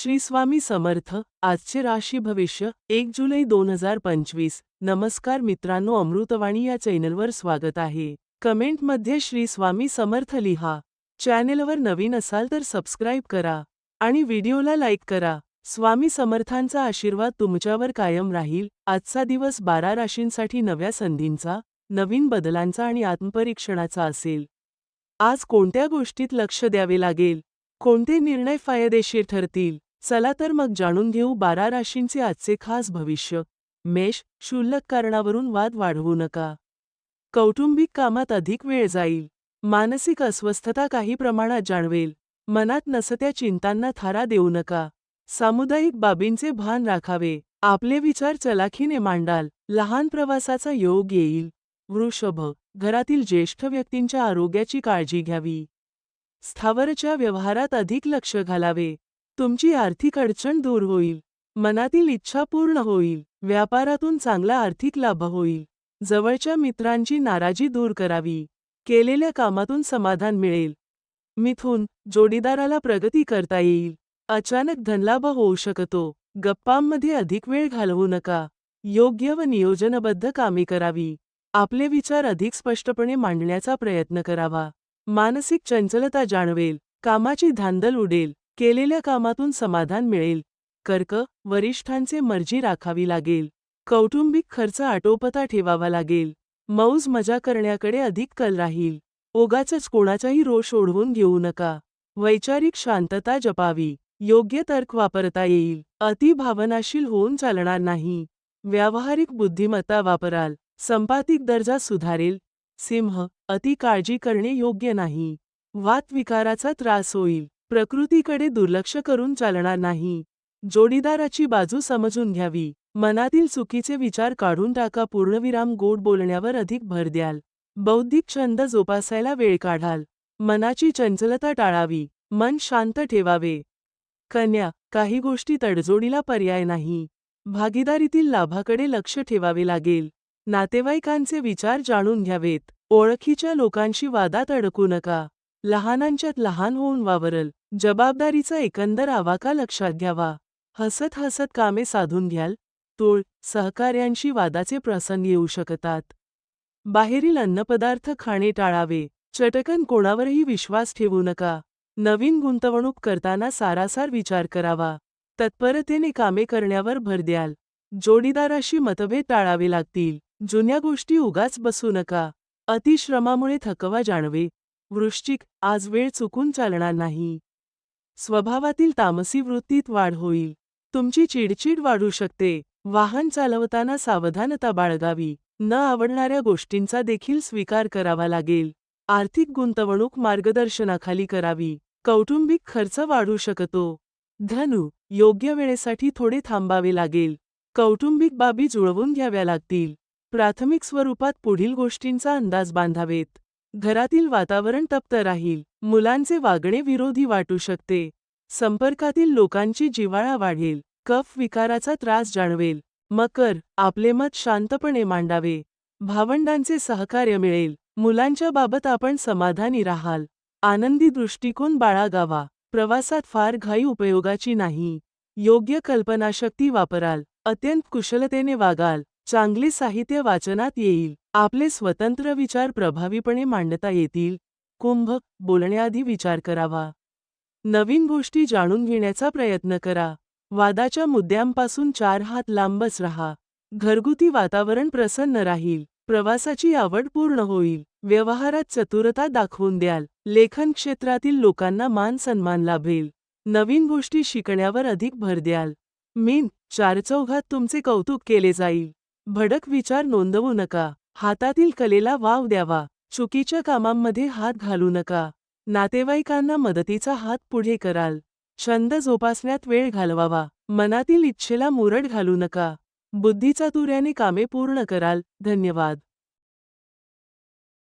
श्री स्वामी समर्थ आजचे राशी भविष्य एक जुलै दोन हजार पंचवीस. नमस्कार मित्रांनो अमृतवाणी या चॅनलवर स्वागत आहे. कमेंटमध्ये श्री स्वामी समर्थ लिहा. चॅनेलवर नवीन असाल तर सबस्क्राईब करा आणि व्हिडिओला लाईक करा. स्वामी समर्थांचा आशीर्वाद तुमच्यावर कायम राहील. आजचा दिवस बारा राशींसाठी नव्या संधींचा नवीन बदलांचा आणि आत्मपरीक्षणाचा असेल. आज कोणत्या गोष्टीत लक्ष द्यावे लागेल? कोणते निर्णय फायदेशीर ठरतील? चला तर मग जाणून घेऊ बारा राशींचे आजचे खास भविष्य. मेष क्षुल्लक कारणावरून वाद वाढवू नका. कौटुंबिक कामात अधिक वेळ जाईल. मानसिक अस्वस्थता काही प्रमाणात जाणवेल. मनात नसत्या चिंतांना थारा देऊ नका. सामुदायिक बाबींचे भान राखावे. आपले विचार चलाखीने मांडाल. लहान प्रवासाचा योग येईल. वृषभ घरातील ज्येष्ठ व्यक्तींच्या आरोग्याची काळजी घ्यावी. स्थावरच्या व्यवहारात अधिक लक्ष घालावे. तुमची आर्थिक अडचण दूर होईल. मनातील इच्छा पूर्ण होईल. व्यापारातून चांगला आर्थिक लाभ होईल. जवळच्या मित्रांची नाराजी दूर करावी. केलेल्या कामातून समाधान मिळेल. मिथून जोडीदाराला प्रगती करता येईल. अचानक धनलाभ होऊ शकतो. गप्पांमध्ये अधिक वेळ घालवू नका. योग्य व नियोजनबद्ध कामे करावी. आपले विचार अधिक स्पष्टपणे मांडण्याचा प्रयत्न करावा. मानसिक चंचलता जाणवेल. कामाची धांदल उडेल. केलेल्या कामातून समाधान मिळेल. कर्क वरिष्ठांचे मर्जी राखावी लागेल. कौटुंबिक खर्च आटोपता ठेवावा लागेल. मौज मजा करण्याकडे अधिक कल राहील. ओगाचच कोणाचाही रोष ओढवून घेऊ नका. वैचारिक शांतता जपावी. योग्य तर्क वापरता येईल. अति भावनाशील होऊन चालणार नाही. व्यावहारिक बुद्धिमत्ता वापराल. संपातिक दर्जा सुधारेल. सिंह अति काळजी करणे योग्य नाही. वातविकाराचा त्रास होईल. प्रकृतीकडे दुर्लक्ष करून चालणार नाही. जोडीदाराची बाजू समजून घ्यावी. मनातील चुकीचे विचार काढून टाका. पूर्णविराम गोड बोलण्यावर अधिक भर द्याल. बौद्धिक छंद जोपासायला वेळ काढाल. मनाची चंचलता टाळावी. मन शांत ठेवावे. कन्या काही गोष्टी तडजोडीला पर्याय नाही. भागीदारीतील लाभाकडे लक्ष ठेवावे लागेल. नातेवाईकांचे विचार जाणून घ्यावेत. ओळखीच्या लोकांशी वादात अडकू नका. लहानांच्यात लहान होऊन वावरल. जबाबदारीचा एकंदर आवाका लक्षात घ्यावा. हसत हसत कामे साधून घ्याल. तोळ सहकार्यांशी वादाचे प्रसंग येऊ शकतात. बाहेरील अन्नपदार्थ खाणे टाळावे. चटकन कोणावरही विश्वास ठेवू नका. नवीन गुंतवणूक करताना सारासार विचार करावा. तत्परतेने कामे करण्यावर भर द्याल. जोडीदाराशी मतभेद टाळावे लागतील. जुन्या गोष्टी उगाच बसू नका. अतिश्रमामुळे थकवा जाणवे. वृश्चिक आज वेळ चुकून चालणार नाही. स्वभावातील तामसी वृत्तीत वाढ होईल. तुमची चिडचिड वाढू शकते. वाहन चालवताना सावधानता बाळगावी. न आवडणाऱ्या गोष्टींचा देखील स्वीकार करावा लागेल. आर्थिक गुंतवणूक मार्गदर्शनाखाली करावी. कौटुंबिक खर्च वाढू शकतो. धनु योग्य वेळेसाठी थोडे थांबावे लागेल. कौटुंबिक बाबी जुळवून घ्याव्या लागतील. प्राथमिक स्वरूपात पुढील गोष्टींचा अंदाज बांधावेत. घरातील वातावरण तप्त राहील. मुलांचे वागणे विरोधी वाटू शकते. संपर्कातील लोकांची जिव्हाळा वाढेल. कफ विकाराचा त्रास जाणवेल. मकर आपले मत शांतपणे मांडावे. भावंडांचे सहकार्य मिळेल. मुलांच्या बाबत आपण समाधानी राहाल. आनंदी दृष्टिकोन बाळागावा. प्रवासात फार घाई उपयोगाची नाही. योग्य कल्पनाशक्ती वापराल. अत्यंत कुशलतेने वागाल. चांगले साहित्य वाचनात येईल. आपले स्वतंत्र विचार प्रभावीपणे मांडता येतील. कुंभ बोलण्याआधी विचार करावा. नवीन गोष्टी जाणून घेण्याचा प्रयत्न करा. वादाच्या मुद्द्यांपासून चार हात लांबच राहा. घरगुती वातावरण प्रसन्न राहील. प्रवासाची आवड पूर्ण होईल. व्यवहारात चतुरता दाखवून द्याल. लेखन क्षेत्रातील लोकांना मान सन्मान लाभेल. नवीन गोष्टी शिकण्यावर अधिक भर द्याल. मीन चारचौघात तुमचे कौतुक केले जाईल. भडक विचार नोंदवू नका. हातातील कलेला वाव द्यावा. चुकीच्या कामांमध्ये हात घालू नका. नातेवाईकांना मदतीचा हात पुढे कराल. छंद जोपासण्यात वेळ घालवावा. मनातील इच्छेला मुरड घालू नका. बुद्धीचा तुऱ्याने कामे पूर्ण कराल. धन्यवाद.